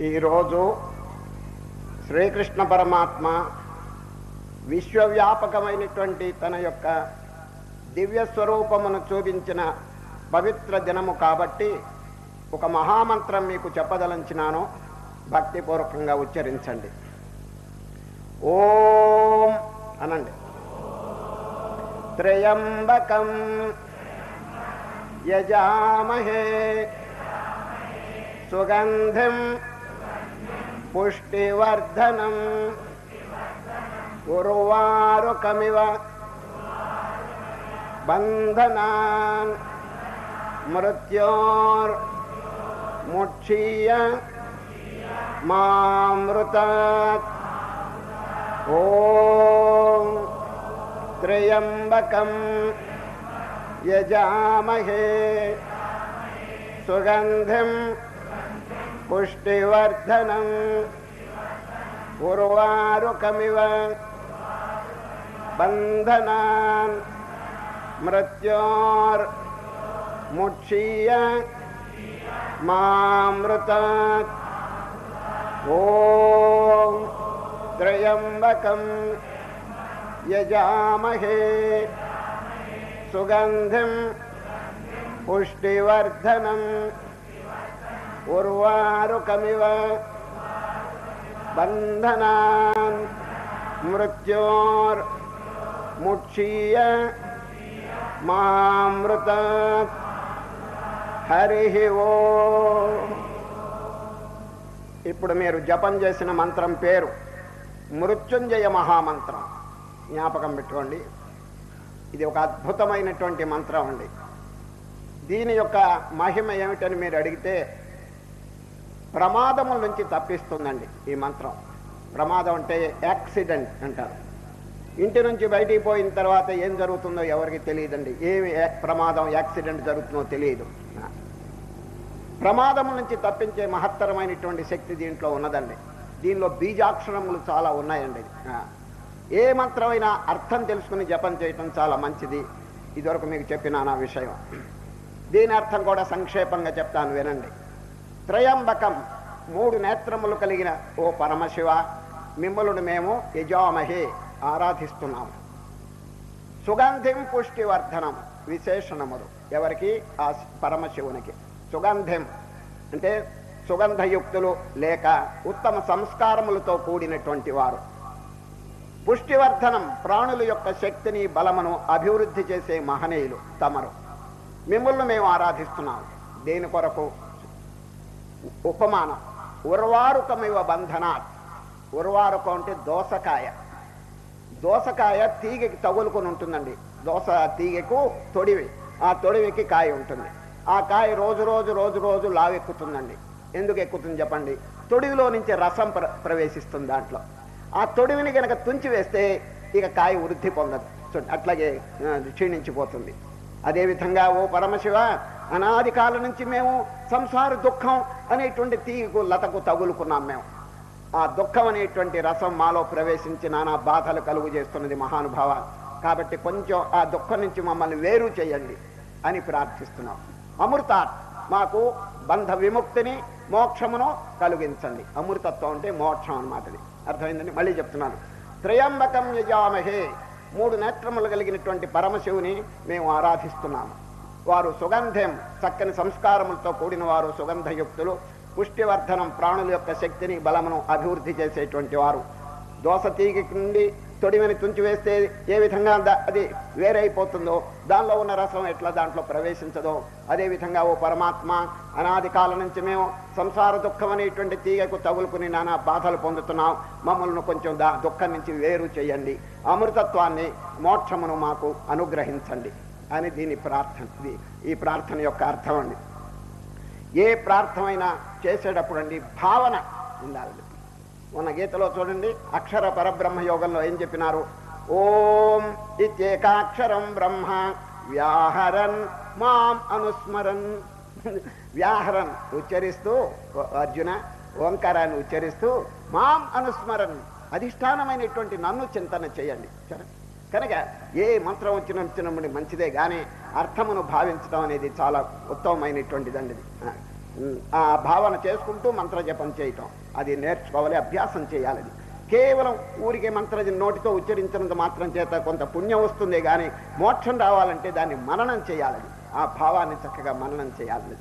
ఈరోజు శ్రీకృష్ణ పరమాత్మ విశ్వవ్యాపకమైనటువంటి తన యొక్క దివ్య స్వరూపమును చూపించిన పవిత్ర దినము కాబట్టి ఒక మహామంత్రం మీకు చెప్పదలంచినాను. భక్తిపూర్వకంగా ఉచ్చరించండి. ఓం అనండి. త్రయంబకం యజామహే. సుగంధిం पुष्टिवर्धनम्। उर्वारुकमिव बन्धनान् मृत्योर्मुक्षीय मामृतात्। ॐ त्र्यम्बकं यजामहे। सुगन्धिम् సుగంధిం పుష్టివర్ధనం ఉర్వారుకమివ బంధనాన్ మృత్యోర్ ముక్షీయ మామృతాత్ ఓం త్రయంబకం యజామహే సుగంధిం పుష్టివర్ధనం ఉర్వారుకమివ బంధనాన్ మృత్యోర్ హరి ఓ ఇప్పుడు మీరు జపం చేసిన మంత్రం పేరు మృత్యుంజయ మహామంత్రం. జ్ఞాపకం పెట్టుకోండి. ఇది ఒక అద్భుతమైనటువంటి మంత్రం అండి. దీని యొక్క మహిమ ఏమిటని మీరు అడిగితే ప్రమాదముల నుంచి తప్పిస్తుందండి ఈ మంత్రం. ప్రమాదం అంటే యాక్సిడెంట్ అంటారు. ఇంటి నుంచి బయటికి పోయిన తర్వాత ఏం జరుగుతుందో ఎవరికి తెలియదండి. ఏమి ప్రమాదం యాక్సిడెంట్ జరుగుతుందో తెలియదు. ప్రమాదం నుంచి తప్పించే మహత్తరమైనటువంటి శక్తి దీంట్లో ఉన్నదండి. దీనిలో బీజాక్షరములు చాలా ఉన్నాయండి. ఏ మంత్రమైనా అర్థం తెలుసుకుని జపం చేయటం చాలా మంచిది. ఇదివరకు మీకు చెప్పిన నా విషయం. దీని అర్థం కూడా సంక్షేపంగా చెప్తాను వినండి. త్రయంబకం. మూడు నేత్రములు కలిగిన ఓ పరమశివ మిమ్మలును మేము యజామహే ఆరాధిస్తున్నాము. సుగంధిం పుష్టివర్ధనం విశేషణములు. ఎవరికి? ఆ పరమశివునికి. సుగంధిం అంటే సుగంధయుక్తులు లేక ఉత్తమ సంస్కారములతో కూడినటువంటి వారు. పుష్టివర్ధనం ప్రాణుల యొక్క శక్తిని బలమును అభివృద్ధి చేసే మహనీయులు తమరు. మిమ్మల్ని మేము ఆరాధిస్తున్నాము. దేని కొరకు? ఉపమానం. ఉర్వారుకమివ బంధనాత్. ఉర్వారుకం అంటే దోసకాయ. దోసకాయ తీగకి తగులుకొని ఉంటుందండి. దోస తీగకు తొడివి. ఆ తొడివికి కాయ ఉంటుంది. ఆ కాయ రోజు రోజు రోజు రోజు లావెక్కుతుందండి. ఎందుకు ఎక్కుతుంది చెప్పండి? తొడివిలో నుంచి రసం ప్ర ప్రవేశిస్తుంది దాంట్లో. ఆ తొడివిని కనుక తుంచి వేస్తే ఇక కాయ వృద్ధి పొందదు. అట్లాగే క్షీణించిపోతుంది. అదేవిధంగా ఓ పరమశివ అనాది కాలం నుంచి మేము సంసార దుఃఖం అనేటువంటి తీగకు లతకు తగులుకున్నాం మేము. ఆ దుఃఖం అనేటువంటి రసం మాలో ప్రవేశించి నానా బాధలు కలుగు చేస్తున్నది మహానుభావ. కాబట్టి కొంచెం ఆ దుఃఖం నుంచి మమ్మల్ని వేరు చేయండి అని ప్రార్థిస్తున్నాం. అమృతాత్ మాకు బంధ విముక్తిని మోక్షమును కలిగించండి. అమృతత్వం అంటే మోక్షం అన్నమాట అర్థమైందండి? మళ్ళీ చెప్తున్నాను. త్రయంబకం యజామహే. మూడు నేత్రములు కలిగినటువంటి పరమశివుని మేము ఆరాధిస్తున్నాము. వారు సుగంధం చక్కని సంస్కారములతో కూడిన వారు సుగంధయుక్తులు పుష్టివర్ధనం ప్రాణుల యొక్క శక్తిని బలమును అభివృద్ధి చేసేటువంటి వారు. దోస తీగి నుండి తొడిమని తుంచివేస్తే ఏ విధంగా అది వేరైపోతుందో దానిలో ఉన్న రసం ఎట్లా దాంట్లో ప్రవేశించదో అదేవిధంగా ఓ పరమాత్మ అనాది కాలం నుంచి మేము సంసార దుఃఖం అనేటువంటి తీగకు తగులుకుని నానా బాధలు పొందుతున్నాం. మమ్మల్ని కొంచెం దా దుఃఖం నుంచి వేరు చేయండి. అమృతత్వాన్ని మోక్షమును మాకు అనుగ్రహించండి. అని దీని ప్రార్థన. ఇది- ఈ ప్రార్థన యొక్క అర్థం అండి. ఏ ప్రార్థమైనా చేసేటప్పుడు అండి భావన ఉండాలి ఉన్న గీతలో చూడండి అక్షర పరబ్రహ్మ యోగంలో ఏం చెప్పినారు? ఓం ఇత్యేకాక్షరం బ్రహ్మ వ్యాహరన్ మాం అనుస్మరన్. వ్యాహరన్ ఉచ్చరిస్తూ అర్జున ఓంకారాన్ని ఉచ్చరిస్తూ మాం అనుస్మరన్. అధిష్టానమైనటువంటి నన్ను చింతన చేయండి. సరే? కనుక ఏ మంత్రం వచ్చినప్పుడు మంచిదే కానీ అర్థమును భావించడం అనేది చాలా ఉత్తమమైనటువంటిదండి ఆ. భావన చేసుకుంటూ మంత్ర జపం చేయటం. అది నేర్చుకోవాలి అభ్యాసం చేయాలి కేవలం ఊరికే మంత్ర నోటితో ఉచ్చరించినంత మాత్రం చేత కొంత పుణ్యం వస్తుంది కానీ మోక్షం రావాలంటే దాన్ని మననం చేయాలి ఆ భావాన్ని చక్కగా మననం చేయాలి